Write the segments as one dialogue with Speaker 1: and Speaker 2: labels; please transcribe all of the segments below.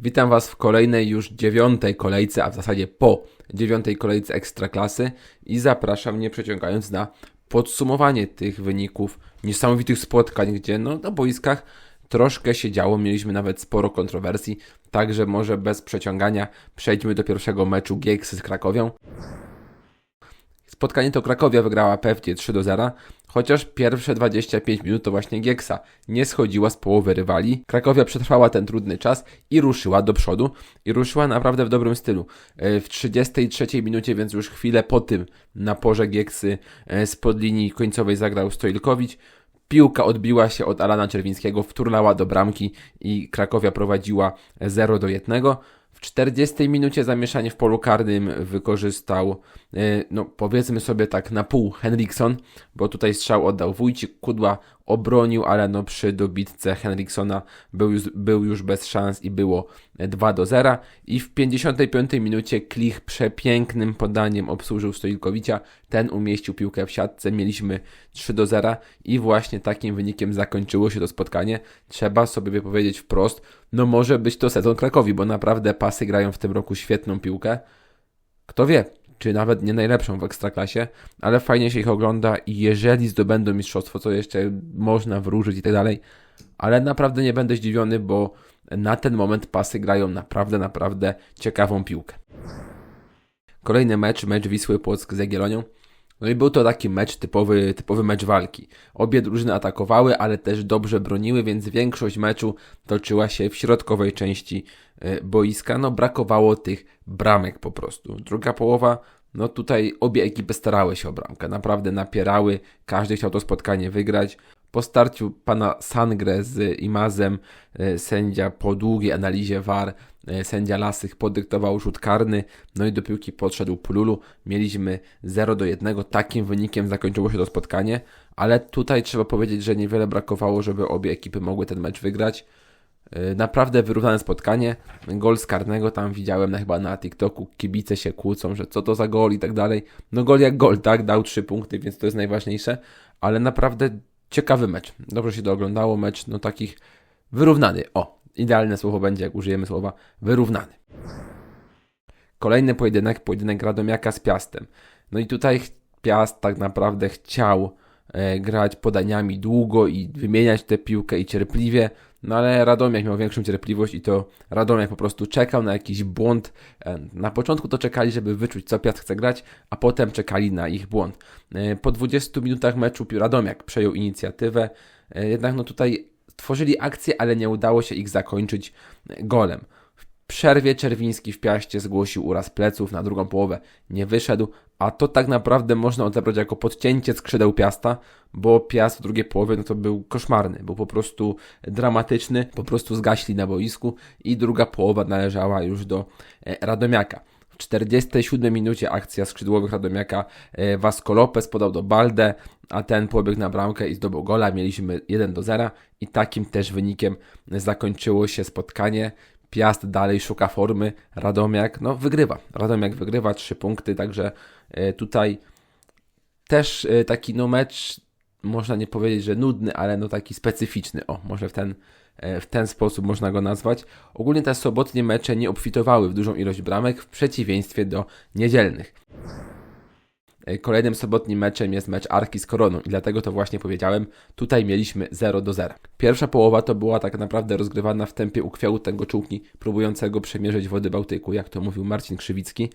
Speaker 1: Witam Was w kolejnej już dziewiątej kolejce, a w zasadzie po dziewiątej kolejce Ekstraklasy i zapraszam nie przeciągając na podsumowanie tych wyników niesamowitych spotkań, gdzie no, na boiskach troszkę się działo, mieliśmy nawet sporo kontrowersji, także może bez przeciągania przejdźmy do pierwszego meczu Gieksy z Krakowią. Spotkanie to Krakowia wygrała pewnie 3 do 0, chociaż pierwsze 25 minut to właśnie Gieksa nie schodziła z połowy rywali. Krakowia przetrwała ten trudny czas i ruszyła do przodu i ruszyła naprawdę w dobrym stylu. E, W 33 minucie, więc już chwilę po tym naporze Gieksy e, spod linii końcowej zagrał Stojlkowicz. Piłka odbiła się od Alana Czerwińskiego, wturlała do bramki i Krakowia prowadziła 0 do 1. W 40 minucie zamieszanie w polu karnym wykorzystał, e, no powiedzmy sobie tak na pół Henrikson, bo tutaj strzał oddał Wójcik, Kudła obronił, ale no przy dobitce Henriksona był już, był już bez szans i było 2 do 0 i w 55 minucie Klich przepięknym podaniem obsłużył Stojilkowicza, ten umieścił piłkę w siatce, mieliśmy 3 do 0 i właśnie takim wynikiem zakończyło się to spotkanie. Trzeba sobie wypowiedzieć wprost, no może być to sezon Krakowi, bo naprawdę pasy grają w tym roku świetną piłkę. Kto wie, czy nawet nie najlepszą w ekstraklasie, ale fajnie się ich ogląda i jeżeli zdobędą mistrzostwo, co jeszcze można wróżyć i tak dalej, ale naprawdę nie będę zdziwiony, bo na ten moment pasy grają naprawdę, naprawdę ciekawą piłkę. Kolejny mecz, mecz Wisły Płock z Jagiellonią. No i był to taki mecz typowy, typowy mecz walki. Obie drużyny atakowały, ale też dobrze broniły, więc większość meczu toczyła się w środkowej części e, boiska. No brakowało tych bramek po prostu. Druga połowa, no tutaj obie ekipy starały się o bramkę. Naprawdę napierały, każdy chciał to spotkanie wygrać. Po starciu pana Sangre z Imazem e, sędzia po długiej analizie VAR sędzia Lasych podyktował rzut karny, no i do piłki podszedł Pululu. Mieliśmy 0 do 1. Takim wynikiem zakończyło się to spotkanie, ale tutaj trzeba powiedzieć, że niewiele brakowało, żeby obie ekipy mogły ten mecz wygrać. E, Naprawdę wyrównane spotkanie. Gol z karnego tam widziałem chyba na TikToku. Kibice się kłócą, że co to za gol i tak dalej. No gol jak gol, tak? Dał 3 punkty, więc to jest najważniejsze. Ale naprawdę ciekawy mecz. Dobrze się to oglądało. Mecz no takich wyrównany. O, idealne słowo będzie, jak użyjemy słowa wyrównany. Kolejny pojedynek, pojedynek Radomiaka z Piastem. No i tutaj Piast tak naprawdę chciał e, grać podaniami długo i wymieniać tę piłkę i cierpliwie, no ale Radomiak miał większą cierpliwość i to Radomiak po prostu czekał na jakiś błąd. E, Na początku to czekali, żeby wyczuć, co Piast chce grać, a potem czekali na ich błąd. E, Po 20 minutach meczu Radomiak przejął inicjatywę, e, jednak no tutaj tworzyli akcję, ale nie udało się ich zakończyć golem. W przerwie Czerwiński w Piaście zgłosił uraz pleców, na drugą połowę nie wyszedł, a to tak naprawdę można odebrać jako podcięcie skrzydeł Piasta, bo Piast w drugiej połowie no to był koszmarny, był po prostu dramatyczny, po prostu zgaśli na boisku i druga połowa należała już do e, Radomiaka. W 47 minucie akcja skrzydłowych Radomiaka e, Vasco Lopez podał do Balde, a ten pobiegł na bramkę i zdobył gola. Mieliśmy 1 do 0 i takim też wynikiem zakończyło się spotkanie. Piast dalej szuka formy, Radomiak no wygrywa. Radomiak wygrywa 3 punkty, także e, tutaj też e, taki no mecz, można nie powiedzieć, że nudny, ale no taki specyficzny. O, może w ten, e, w ten sposób można go nazwać. Ogólnie te sobotnie mecze nie obfitowały w dużą ilość bramek w przeciwieństwie do niedzielnych. E, Kolejnym sobotnim meczem jest mecz Arki z Koroną i dlatego to właśnie powiedziałem, tutaj mieliśmy 0 do 0. Pierwsza połowa to była tak naprawdę rozgrywana w tempie ukwiałutego czułki, próbującego przemierzyć wody Bałtyku, jak to mówił Marcin Krzywicki.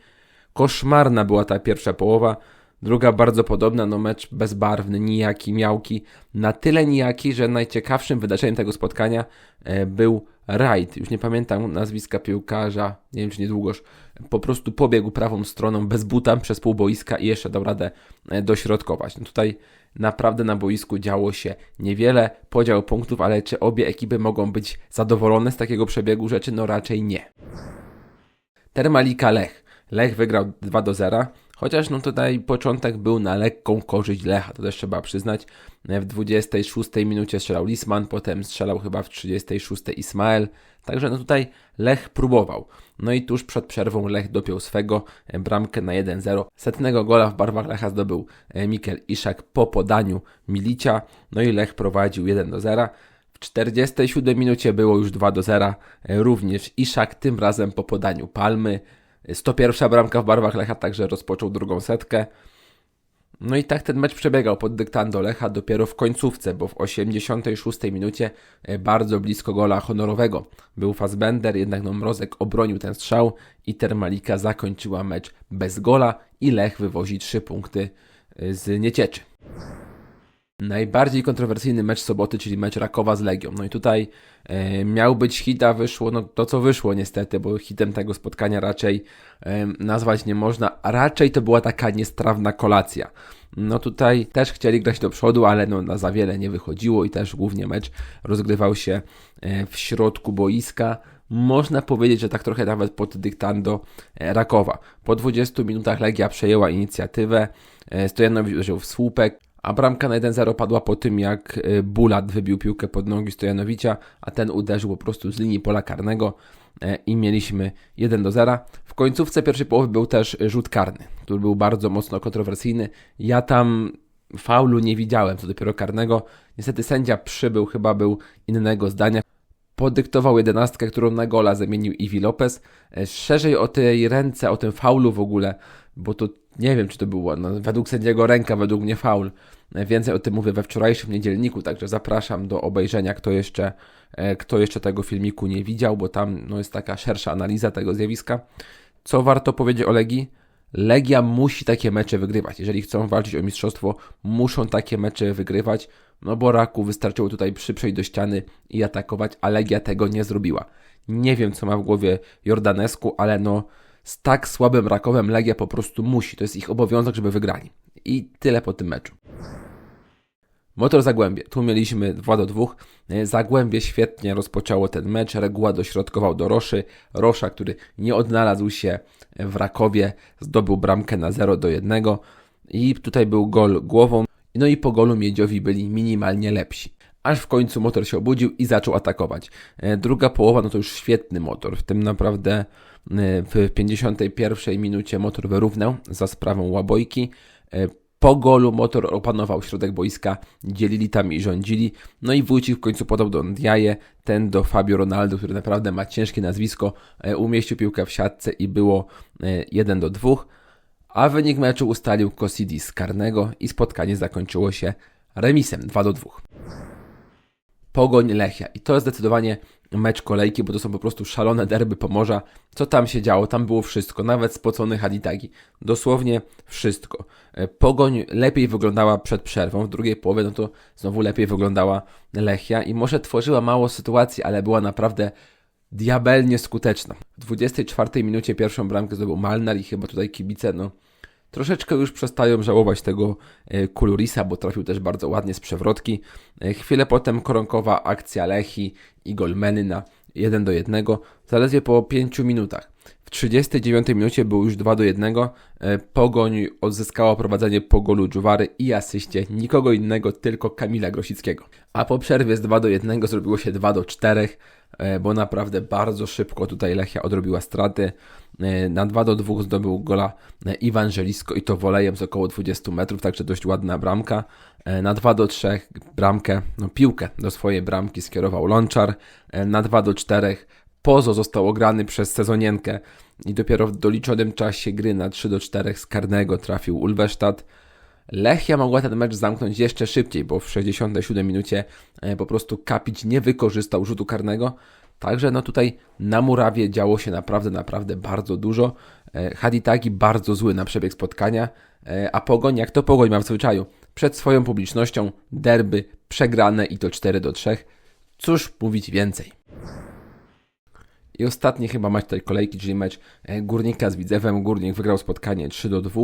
Speaker 1: Koszmarna była ta pierwsza połowa, druga bardzo podobna, no mecz bezbarwny, nijaki, miałki, na tyle nijaki, że najciekawszym wydarzeniem tego spotkania e, był rajd, już nie pamiętam nazwiska piłkarza, nie wiem czy niedługoż, po prostu pobiegł prawą stroną bez buta przez pół boiska i jeszcze dał radę e, dośrodkować. No tutaj naprawdę na boisku działo się niewiele, podział punktów, ale czy obie ekipy mogą być zadowolone z takiego przebiegu rzeczy? No raczej nie. Termalika Lech. Lech wygrał 2 do 0. Chociaż no tutaj początek był na lekką korzyść Lecha, to też trzeba przyznać. W 26 minucie strzelał Lisman, potem strzelał chyba w 36 Ismael. Także no tutaj Lech próbował. No i tuż przed przerwą Lech dopiął swego e, bramkę na 1-0. Setnego gola w barwach Lecha zdobył e, Mikel Iszak po podaniu Milicia. No i Lech prowadził 1 do 0. W 47 minucie było już 2 do 0. E, Również Iszak, tym razem po podaniu Palmy. 101 bramka w barwach Lecha, także rozpoczął drugą setkę. No i tak ten mecz przebiegał pod dyktando Lecha dopiero w końcówce, bo w 86 minucie e, bardzo blisko gola honorowego był Fassbender, jednak no Mrozek obronił ten strzał i Termalika zakończyła mecz bez gola i Lech wywozi 3 punkty e, z Niecieczy. Najbardziej kontrowersyjny mecz soboty, czyli mecz Rakowa z Legią. No i tutaj e, miał być hit, a wyszło no to, co wyszło niestety, bo hitem tego spotkania raczej e, nazwać nie można. Raczej to była taka niestrawna kolacja. No tutaj też chcieli grać do przodu, ale no na za wiele nie wychodziło i też głównie mecz rozgrywał się e, w środku boiska. Można powiedzieć, że tak trochę nawet pod dyktando e, Rakowa. Po 20 minutach Legia przejęła inicjatywę, e, Stojanowicz uderzył w słupek, a bramka na 1-0 padła po tym, jak e, Bulat wybił piłkę pod nogi Stojanowicza, a ten uderzył po prostu z linii pola karnego e, i mieliśmy 1 do 0. W końcówce pierwszej połowy był też rzut karny, który był bardzo mocno kontrowersyjny. Ja tam faulu nie widziałem, co dopiero karnego. Niestety sędzia przybył, chyba był innego zdania. Podyktował jedenastkę, którą na gola zamienił Iwi Lopez. E, Szerzej o tej ręce, o tym faulu w ogóle, bo to nie wiem, czy to było no, według sędziego ręka, według mnie faul. Więcej o tym mówię we wczorajszym niedzielniku, także zapraszam do obejrzenia, kto jeszcze, e, kto jeszcze tego filmiku nie widział, bo tam no, jest taka szersza analiza tego zjawiska. Co warto powiedzieć o Legii? Legia musi takie mecze wygrywać. Jeżeli chcą walczyć o mistrzostwo, muszą takie mecze wygrywać, no bo Raku wystarczyło tutaj przyprzeć do ściany i atakować, a Legia tego nie zrobiła. Nie wiem, co ma w głowie Jordanesku, ale no z tak słabym Rakowem Legia po prostu musi. To jest ich obowiązek, żeby wygrali. I tyle po tym meczu. Motor Zagłębie. Tu mieliśmy 2 do 2. Zagłębie świetnie rozpoczęło ten mecz. Reguła dośrodkował do Roszy. Rosza, który nie odnalazł się w Rakowie, zdobył bramkę na 0 do 1. I tutaj był gol głową. No i po golu Miedziowi byli minimalnie lepsi. Aż w końcu motor się obudził i zaczął atakować. E, Druga połowa, no to już świetny motor. W tym naprawdę e, w 51 minucie motor wyrównał za sprawą Łabojki. E, Po golu motor opanował środek boiska, dzielili tam i rządzili. No i Wójcik w końcu podał do Ndiaye, ten do Fabio Ronaldo, który naprawdę ma ciężkie nazwisko, umieścił piłkę w siatce i było e, 1 do 2. A wynik meczu ustalił Kosidi z karnego i spotkanie zakończyło się remisem 2 do 2. Pogoń Lechia. I to jest zdecydowanie mecz kolejki, bo to są po prostu szalone derby Pomorza. Co tam się działo? Tam było wszystko, nawet spocony Haditagi. Dosłownie wszystko. E, Pogoń lepiej wyglądała przed przerwą, w drugiej połowie no to znowu lepiej wyglądała Lechia i może tworzyła mało sytuacji, ale była naprawdę diabelnie skuteczna. W 24 minucie pierwszą bramkę zdobył Malnar i chyba tutaj kibice, no troszeczkę już przestają żałować tego e, Kulurisa, bo trafił też bardzo ładnie z przewrotki. E, Chwilę potem koronkowa akcja Lechi i Golmeny na 1 do 1, zaledwie po 5 minutach. W 39 minucie był już 2 do 1. E, Pogoń odzyskała prowadzenie po golu Dżuwary i asyście nikogo innego, tylko Kamila Grosickiego. A po przerwie z 2 do 1 zrobiło się 2 do 4, e, bo naprawdę bardzo szybko tutaj Lechia odrobiła straty. E, Na 2 do 2 zdobył gola Iwan Żelisko i to wolejem z około 20 metrów, także dość ładna bramka. Na 2 do 3 bramkę, no piłkę do swojej bramki skierował Lonczar. Na 2 do 4 Pozo został ograny przez sezonienkę i dopiero w doliczonym czasie gry na 3 do 4 z karnego trafił Ulwesztat. Lechia mogła ten mecz zamknąć jeszcze szybciej, bo w 67 minucie e, po prostu Kapić nie wykorzystał rzutu karnego. Także no tutaj na murawie działo się naprawdę, naprawdę bardzo dużo. E, Haditagi bardzo zły na przebieg spotkania, e, a Pogoń, jak to Pogoń ma w zwyczaju, przed swoją publicznością derby przegrane i to 4 do 3. Cóż mówić więcej. I ostatni chyba mecz tej kolejki, czyli mecz e, Górnika z Widzewem. Górnik wygrał spotkanie 3 do 2.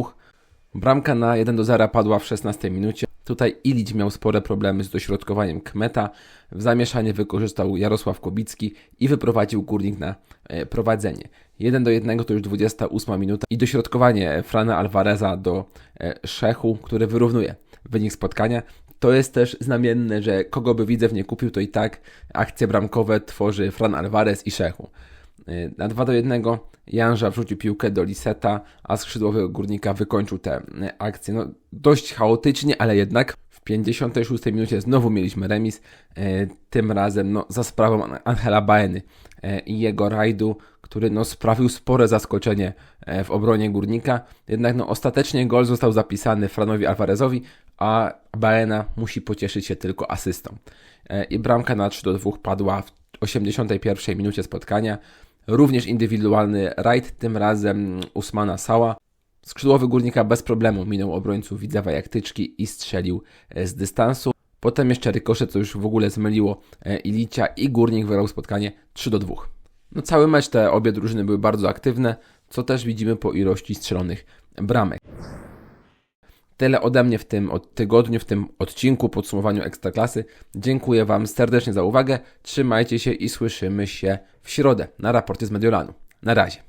Speaker 1: Bramka na 1 do 0 padła w 16 minucie. Tutaj Ilić miał spore problemy z dośrodkowaniem Kmeta. W zamieszanie wykorzystał Jarosław Kobicki i wyprowadził Górnik na e, prowadzenie. 1 do 1 to już 28 minuta i dośrodkowanie Frana Alvareza do e, Szechu, który wyrównuje wynik spotkania. To jest też znamienne, że kogo by Widzew nie kupił, to i tak akcje bramkowe tworzy Fran Alvarez i Szechu. Y, Na 2 do 1 Janża wrzucił piłkę do Liseta, a skrzydłowy górnika wykończył tę y, akcję. No, dość chaotycznie, ale jednak w 56 minucie znowu mieliśmy remis, e, tym razem no, za sprawą An- Angela Baeny i jego rajdu, który no, sprawił spore zaskoczenie w obronie Górnika. Jednak no, ostatecznie gol został zapisany Franowi Alvarezowi, a Baena musi pocieszyć się tylko asystą. E, I bramka na 3 do 2 padła w 81 minucie spotkania. Również indywidualny rajd, tym razem Usmana Sała. Skrzydłowy górnika bez problemu minął obrońców Widzewa Jaktyczki i strzelił e, z dystansu. Potem jeszcze rykoszet, co już w ogóle zmyliło e, Ilicia i górnik wygrał spotkanie 3 do 2. No cały mecz te obie drużyny były bardzo aktywne, co też widzimy po ilości strzelonych bramek. Tyle ode mnie w tym od tygodniu, w tym odcinku, podsumowaniu Ekstraklasy. Dziękuję Wam serdecznie za uwagę, trzymajcie się i słyszymy się w środę na raporcie z Mediolanu. Na razie.